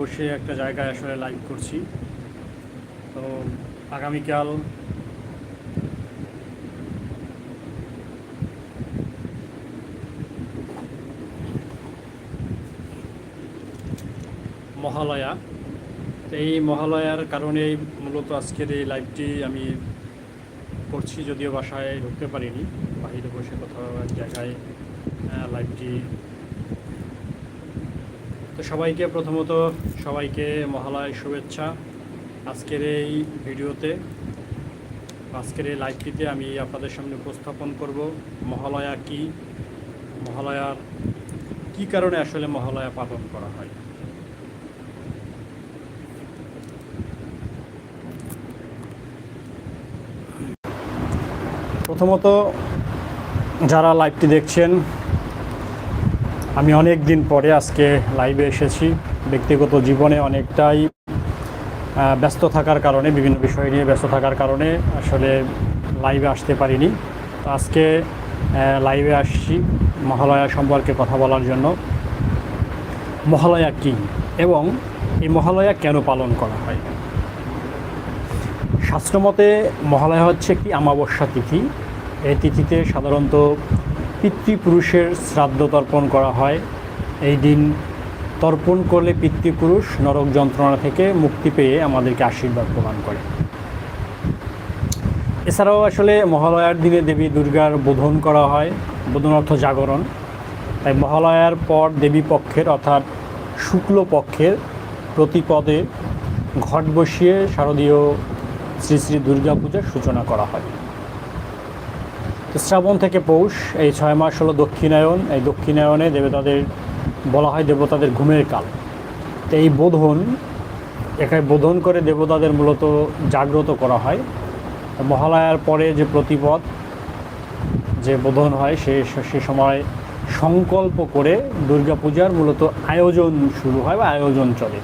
বসে একটা জায়গায় আসলে লাইভ করছি। তো আগামীকাল মহালয়া। এই মহালয়ার কারণেই মূলত আজকের এই লাইভটি আমি করছি, যদিও বাসায় ঢুকতে পারিনি। বাহিরে বসে কোথাও এক জায়গায় লাইভটি তো সবাইকে প্রথমত সবাইকে মহালয় শুভেচ্ছা। আজকের এই ভিডিওতে, আজকের এই লাইভটিতে আমি আপনাদের সামনে উপস্থাপন করব, মহালয়া কি? মহালয়ার কি কারণে আসলে মহালয়া পালন করা হয়? প্রথমত, যারা লাইভটি দেখছেন আমি অনেক দিন পরে আজকে লাইভে এসেছি। ব্যক্তিগত জীবনে অনেকটাই ব্যস্ত থাকার কারণে, বিভিন্ন বিষয় নিয়ে ব্যস্ত থাকার কারণে আসলে লাইভে আসতে পারিনি। আজকে লাইভে আসছি মহালয়া সম্পর্কে কথা বলার জন্য। মহালয়া কী এবং এই মহালয়া কেন পালন করা হয়? শাস্ত্রমতে মহালয়া হচ্ছে একটি অমাবস্যা তিথি। এই তিথিতে সাধারণত পিতৃপুরুষের শ্রাদ্ধ তর্পণ করা হয়। এই দিন তর্পণ করলে পিতৃপুরুষ নরক যন্ত্রণা থেকে মুক্তি পেয়ে আমাদেরকে আশীর্বাদ প্রদান করে। এছাড়াও আসলে মহালয়ার দিনে দেবী দুর্গার বোধন করা হয়। বোধন অর্থ জাগরণ। তাই মহালয়ার পর দেবী পক্ষের অর্থাৎ শুক্ল পক্ষের প্রতিপদে ঘট বসিয়ে শারদীয় শ্রী শ্রী দুর্গা পূজার সূচনা করা হয়। শ্রাবণ থেকে পৌষ, এই ছয় মাস হলো দক্ষিণায়ন এই দক্ষিণায়নে দেবতাদের, বলা হয় দেবতাদের ঘুমের কাল। তো এই বোধন এখানে বোধন করে দেবতাদের মূলত জাগ্রত করা হয়। মহালয়ার পরে যে প্রতিপদ, যে বোধন হয়, সে সে সময় সংকল্প করে দুর্গাপূজার মূলত আয়োজন শুরু হয় বা আয়োজন চলে।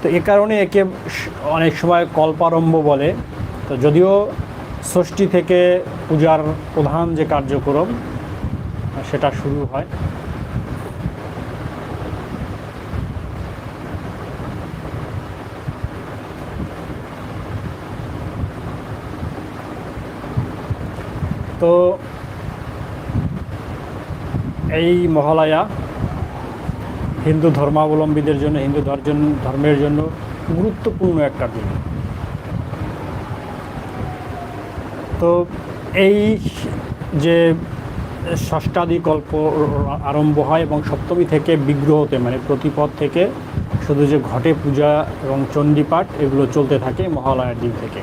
তো এ কারণে একে অনেক সময় কল্পারম্ভ বলে। তো যদিও ষষ্ঠী থেকে পূজার প্রধান যে কার্যক্রম, সেটা শুরু হয়। তো এই মহালয়া হিন্দু ধর্মাবলম্বীদের জন্য, হিন্দু ধর্মের জন্য গুরুত্বপূর্ণ একটা দিন। তো এই যে ষষ্ঠাদি কল্প আরম্ভ হয় এবং সপ্তমী থেকে বিগ্রহতে মানে প্রতিপদ থেকে, শুধু যে ঘটে পূজা এবং চণ্ডীপাঠ, এগুলো চলতে থাকে মহালয়ার দিন থেকে।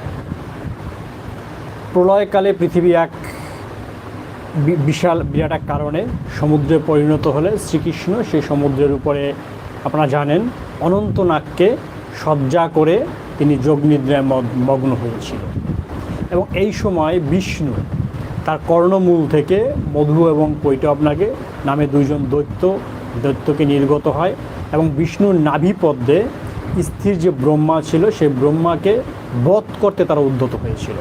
প্রলয়কালে পৃথিবী এক বিশাল, বিরাট এক কারণে সমুদ্রে পরিণত হলে শ্রীকৃষ্ণ সেই সমুদ্রের উপরে, আপনারা জানেন অনন্তনাগকে সজ্জা করে তিনি যোগনিদ্রায় মগ- মগ্ন হয়েছিল। এবং এই সময় বিষ্ণু, তার কর্ণমূল থেকে মধু এবং কৈটবনাগে নামে দুইজন দৈত্য, দৈত্যকে নির্গত হয় এবং বিষ্ণুর নাভিপদ্মে স্থির যে ব্রহ্মা ছিল, সেই ব্রহ্মাকে বধ করতে তারা উদ্যত হয়েছিল।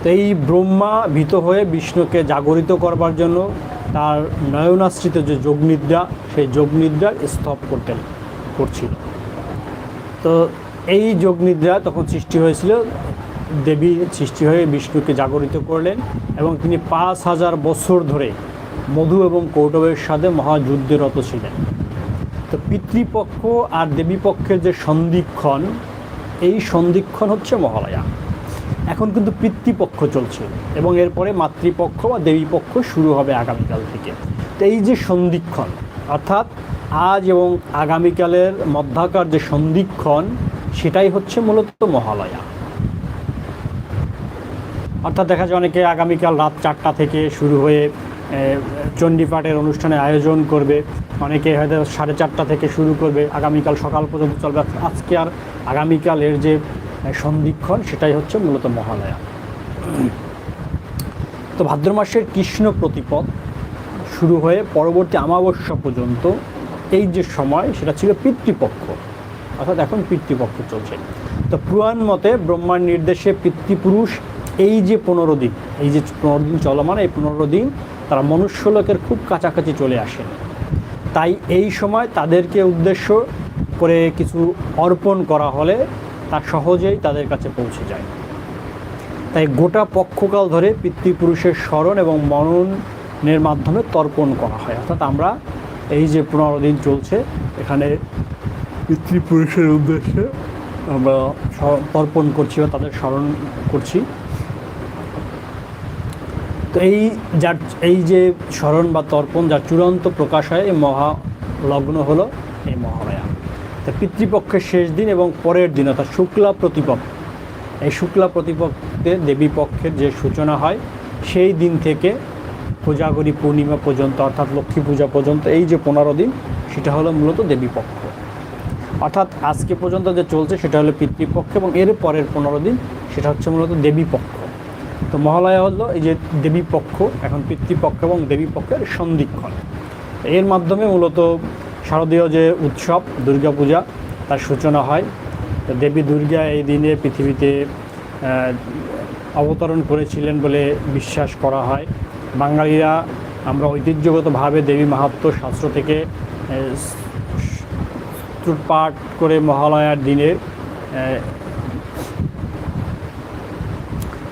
তো এই ব্রহ্মা ভীত হয়ে বিষ্ণুকে জাগরিত করবার জন্য তার নয়নাশ্রিত যে যোগনিদ্রা, সেই যোগনিদ্রার স্তব করতেন, করছিল। তো এই যোগনিদ্রা তখন সৃষ্টি হয়েছিল। দেবী সৃষ্টি হয়ে বিষ্ণুকে জাগরিত করলেন এবং তিনি পাঁচ হাজার বছর ধরে মধু এবং কৌটবের সাথে মহাযুদ্ধে রত ছিলেন। তো পিতৃপক্ষ আর দেবীপক্ষের যে সন্ধিক্ষণ, এই সন্ধিক্ষণ হচ্ছে মহালয়া। এখন কিন্তু পিতৃপক্ষ চলছে এবং এরপরে মাতৃপক্ষ বা দেবীপক্ষ শুরু হবে আগামীকাল থেকে। তো এই যে সন্ধিক্ষণ, অর্থাৎ আজ এবং আগামীকালের মধ্যাকার যে সন্ধিক্ষণ সেটাই হচ্ছে মূলত মহালয়া। অর্থাৎ দেখা যায় অনেকে আগামীকাল রাত চারটা থেকে শুরু হয়ে চণ্ডীপাঠের অনুষ্ঠানে আয়োজন করবে। অনেকে হয়তো সাড়ে চারটা থেকে শুরু করবে, আগামীকাল সকাল পর্যন্ত চলবে। আজকে আর আগামীকালের যে সন্ধিক্ষণ, সেটাই হচ্ছে মূলত মহালয়া। তো ভাদ্র মাসের কৃষ্ণ প্রতিপদ শুরু হয়ে পরবর্তী আমাবস্যা পর্যন্ত এই যে সময়, সেটা ছিল পিতৃপক্ষ। অর্থাৎ এখন পিতৃপক্ষ চলছে। তো পুরাণ মতে ব্রহ্মার নির্দেশে পিতৃপুরুষ এই যে পনেরো দিন, এই যে পনেরো দিন চলমান এই পনেরো দিন তারা মনুষ্যলোকের খুব কাছাকাছি চলে আসেন তাই এই সময় তাদেরকে উদ্দেশ্য করে কিছু অর্পণ করা হলে তা সহজেই তাদের কাছে পৌঁছে যায়। তাই গোটা পক্ষকাল ধরে পিতৃপুরুষের স্মরণ এবং মননের মাধ্যমে তর্পণ করা হয়। অর্থাৎ আমরা এই যে পনেরো দিন চলছে, এখানে পিতৃপুরুষের উদ্দেশ্যে আমরা তর্পণ করছি বা তাদের স্মরণ করছি। তো এই যার, এই যে স্মরণ বা তর্পণ যার চূড়ান্ত প্রকাশ হয়, এই মহালগ্ন হলো এই মহালয়া তো পিতৃপক্ষের শেষ দিন এবং পরের দিন, অর্থাৎ শুক্লা প্রতিপক্ষ। এই শুক্লা প্রতিপক্ষে দেবী পক্ষের যে সূচনা হয়, সেই দিন থেকে কোজাগরী পূর্ণিমা পর্যন্ত, অর্থাৎ লক্ষ্মী পূজা পর্যন্ত, এই যে পনেরো দিন, সেটা হলো মূলত দেবী পক্ষ। অর্থাৎ আজকে পর্যন্ত যে চলছে সেটা হলো পিতৃপক্ষ এবং এর পরের পনেরো দিন সেটা হচ্ছে মূলত দেবী পক্ষ তো মহালয়া হলো এই যে দেবী পক্ষ এখন পিতৃপক্ষ এবং দেবী পক্ষের সন্ধিক্ষণ। এর মাধ্যমে মূলত শারদীয় যে উৎসব, দুর্গাপূজা, তার সূচনা হয়। দেবী দুর্গা এই দিনে পৃথিবীতে অবতরণ করেছিলেন বলে বিশ্বাস করা হয়। বাঙালিরা আমরা ঐতিহ্যগতভাবে দেবী মাহাত্ম্য শাস্ত্র থেকে স্তোত্র পাঠ করে মহালয়ার দিনে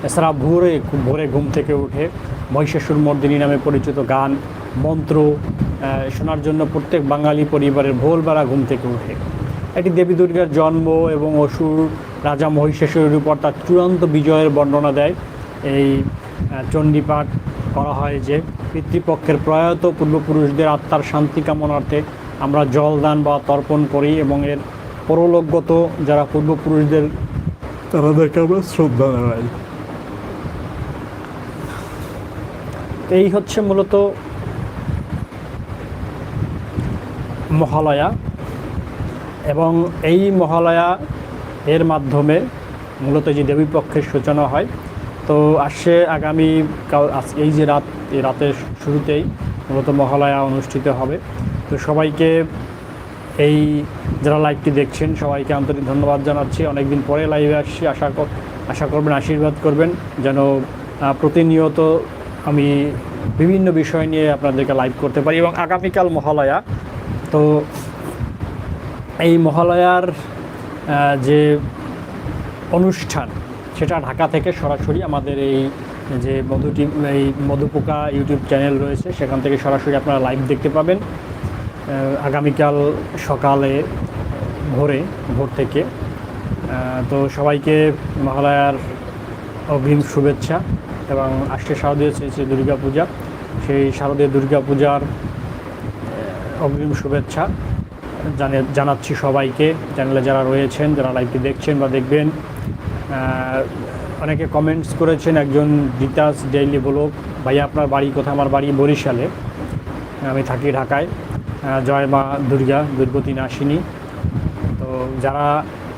এছাড়া ভোরে ভোরে ঘুম থেকে উঠে মহিষাসুর মর্দিনী নামে পরিচিত গান, মন্ত্র শোনার জন্য প্রত্যেক বাঙালি পরিবারের ভোরবেলা ঘুম থেকে উঠে। এটি দেবী দুর্গার জন্ম এবং অসুর রাজা মহিষাসুরের উপর তার চূড়ান্ত বিজয়ের বর্ণনা দেয়। এই চণ্ডীপাঠ করা হয় যে, পিতৃপক্ষের প্রয়াত পূর্বপুরুষদের আত্মার শান্তি কামনার্থে আমরা জলদান বা তর্পণ করি এবং এর পরলোকগত যারা পূর্বপুরুষদের তাদেরকে আমরা শ্রদ্ধা জানাই। এই হচ্ছে মূলত মহালয়া এবং এই মহালয়া এর মাধ্যমে মূলত যে দেবী পক্ষের সূচনা হয়। তো আসছে আগামী এই যে রাত এই রাতের শুরুতেই মূলত মহালয়া অনুষ্ঠিত হবে। তো সবাইকে এই যারা লাইভটি দেখছেন, সবাইকে আন্তরিক ধন্যবাদ জানাচ্ছি। অনেকদিন পরে লাইভে আসছি, আশা আশা করবেন, আশীর্বাদ করবেন। যেন প্রতিনিয়ত আমি বিভিন্ন বিষয় নিয়ে আপনাদেরকে লাইভ করতে পারি এবং আগামীকাল মহালয়া। তো এই মহালয়ার যে অনুষ্ঠান, সেটা ঢাকা থেকে সরাসরি আমাদের এই, যে মধু টিম এই মধুপোকা ইউটিউব চ্যানেল রয়েছে, সেখান থেকে সরাসরি আপনারা লাইভ দেখতে পাবেন। আগামীকাল সকালে ভোরে, ভোর থেকে। তো সবাইকে মহালয়ার অগ্রিম শুভেচ্ছা এবং আসছে শারদীয় শ্রী শ্রী দুর্গা পূজা সেই শারদীয় দুর্গা পূজার অগ্রিম শুভেচ্ছা জানে, জানাচ্ছি সবাইকে। চ্যানেলে যারা রয়েছেন, যারা লাইভটি দেখছেন বা দেখবেন অনেকে কমেন্টস করেছেন, একজন গীতাস ডেইলি ব্লগ ভাই আপনার বাড়ি কোথায়? আমার বাড়ি বরিশালে। আমি থাকি ঢাকায়। জয় মা দুর্গা, দুর্গতি নাসিনী তো যারা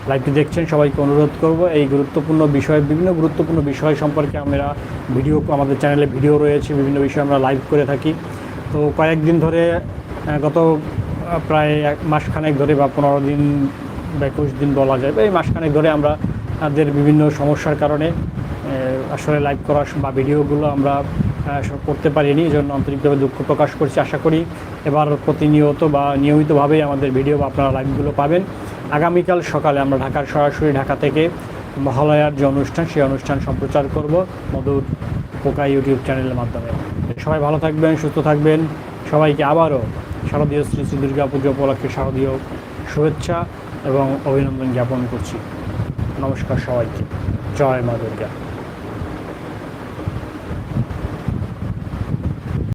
লাইভটি দেখছেন, সবাইকে অনুরোধ করব, এই গুরুত্বপূর্ণ বিষয়, বিভিন্ন গুরুত্বপূর্ণ বিষয় সম্পর্কে আমরা ভিডিও আমাদের চ্যানেলে ভিডিও রয়েছে, বিভিন্ন বিষয় আমরা লাইভ করে থাকি। তো কয়েকদিন ধরে গত প্রায় এক মাসখানেক ধরে বা পনেরো দিন বা একুশ দিন বলা যায় এই মাসখানেক ধরে আমরা তাদের বিভিন্ন সমস্যার কারণে আসলে লাইভ করা বা ভিডিওগুলো আমরা করতে পারিনি এই জন্য আন্তরিকভাবে দুঃখ প্রকাশ করছি, আশা করি এবার প্রতিনিয়ত বা নিয়মিতভাবেই আমাদের ভিডিও বা আপনারা লাইভগুলো পাবেন। আগামীকাল সকালে আমরা ঢাকার সরাসরি ঢাকা থেকে মহালয়ার যে অনুষ্ঠান, সেই অনুষ্ঠান সম্প্রচার করব মধুর পোকা ইউটিউব চ্যানেলের মাধ্যমে। সবাই ভালো থাকবেন, সুস্থ থাকবেন। সবাইকে আবারও শারদীয় শ্রী শ্রী দুর্গা পুজো উপলক্ষে শারদীয় শুভেচ্ছা এবং অভিনন্দন জ্ঞাপন করছি। নমস্কার সবাইকে। জয় মা দুর্গা।